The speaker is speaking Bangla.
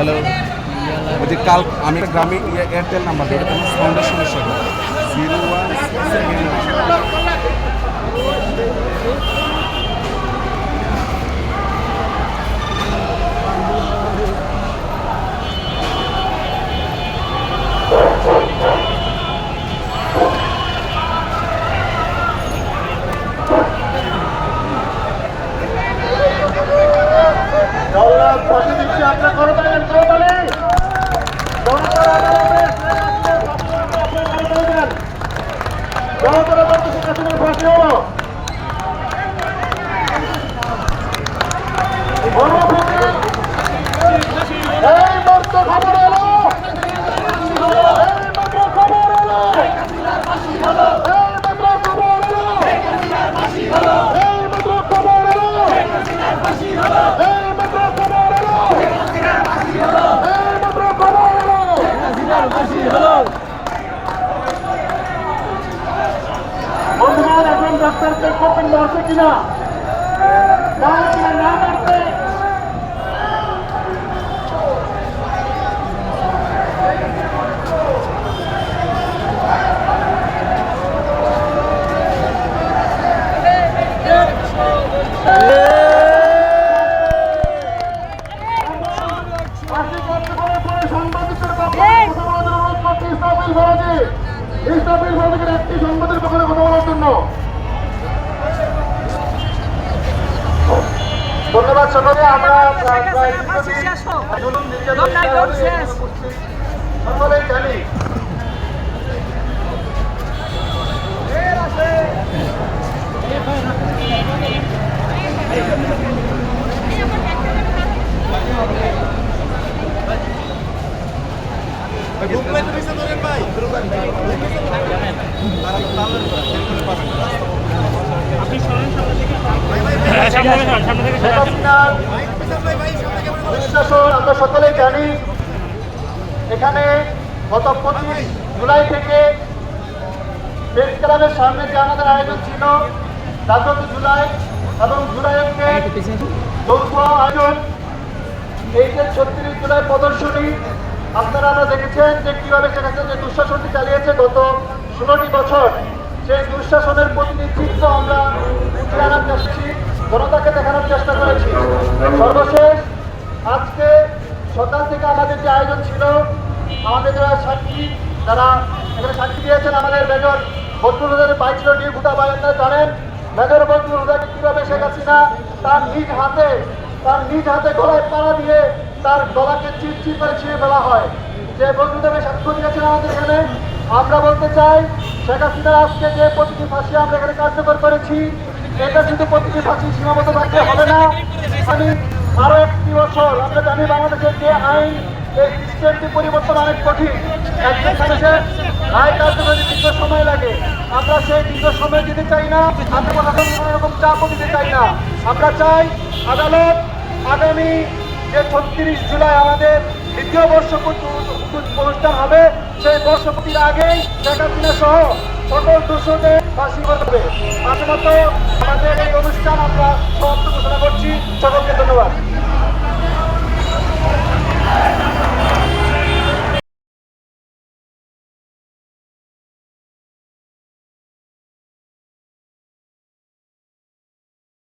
হ্যালো। ওই যে কাল আমি গ্রামে এয়ারটেল নাম্বার দিই এটা সমস্যা জিরো ওয়ান জনতারা বলতে শেখ হাসিনার ফাঁসি অনুরোধ করছি ইসরাফিল ফরাজি ইসরাফিল ফরাজিকে একটি সংবাদের পক্ষে কথা বলার জন্য সকলে আমরা জানি। হাসিনার দুঃশাসন আমরা সকলেই জানি এখানে গত পঁচিশ জুলাই থেকে সামনে যে আমাদের আয়োজন ছিল তারপর জুলাই এবং জুলাইকে যৌথ আয়োজন এই যে ছত্রিশ জুলাই প্রদর্শনী আপনারা দেখেছেন যে কীভাবে সেখানে যে দুঃশাসনটি চালিয়েছে গত ষোলোটি বছর সেই দুঃশাসনের প্রতিনিধিত্ব আমরা উঠিয়ে আনার চেষ্টা জনতাকে দেখানোর চেষ্টা করেছি। সর্বশেষ, আজকে সকাল থেকে আমাদের যে আয়োজন ছিল, আমাদের যারা সাক্ষী, যারা এখানে সাক্ষী দিয়েছেন আমাদের মেজর বদরুল হুদার বাইক ছিল নিয়ে ভুটা বায়ান্না জানেন, মেজর বদরুল হুদাকে কীভাবে শেখ হাসিনা তার নিজ হাতে, তার নিজ হাতে গলায় পাড়া দিয়ে তার গলাকে চির চির করে ছিঁড়ে ফেলা হয়। যে বন্ধুদেবে সাক্ষ্য দিয়েছেন আমাদের এখানে, আমরা বলতে চাই, শেখ হাসিনার আজকে যে প্রতিটি ফাঁসি আমরা এখানে কার্যকর করেছি এটা শুধু প্রতিটি সীমাবদ্ধ থাকতে হবে না। আমি আরও একটি বছর, আমরা জানি বাংলাদেশের যে আইন এই সিস্টেমটি পরিবর্তন অনেক কঠিন। সময় লাগে, আমরা সেই সময় দিতে চাই না, আমরা কোনো রকম চাপও দিতে চাই না। আমরা চাই আদালত আগামী যে ছত্রিশ জুলাই আমাদের দ্বিতীয় বর্ষপূর্তি অনুষ্ঠান হবে সেই বর্ষপতির আগেই শেখ হাসিনা সহ সকল দোষকে ফাঁসি করবে আসলে আমাদের এই অনুষ্ঠান আমরা সমাপ্ত ঘোষণা করছি। সকলকে ধন্যবাদ।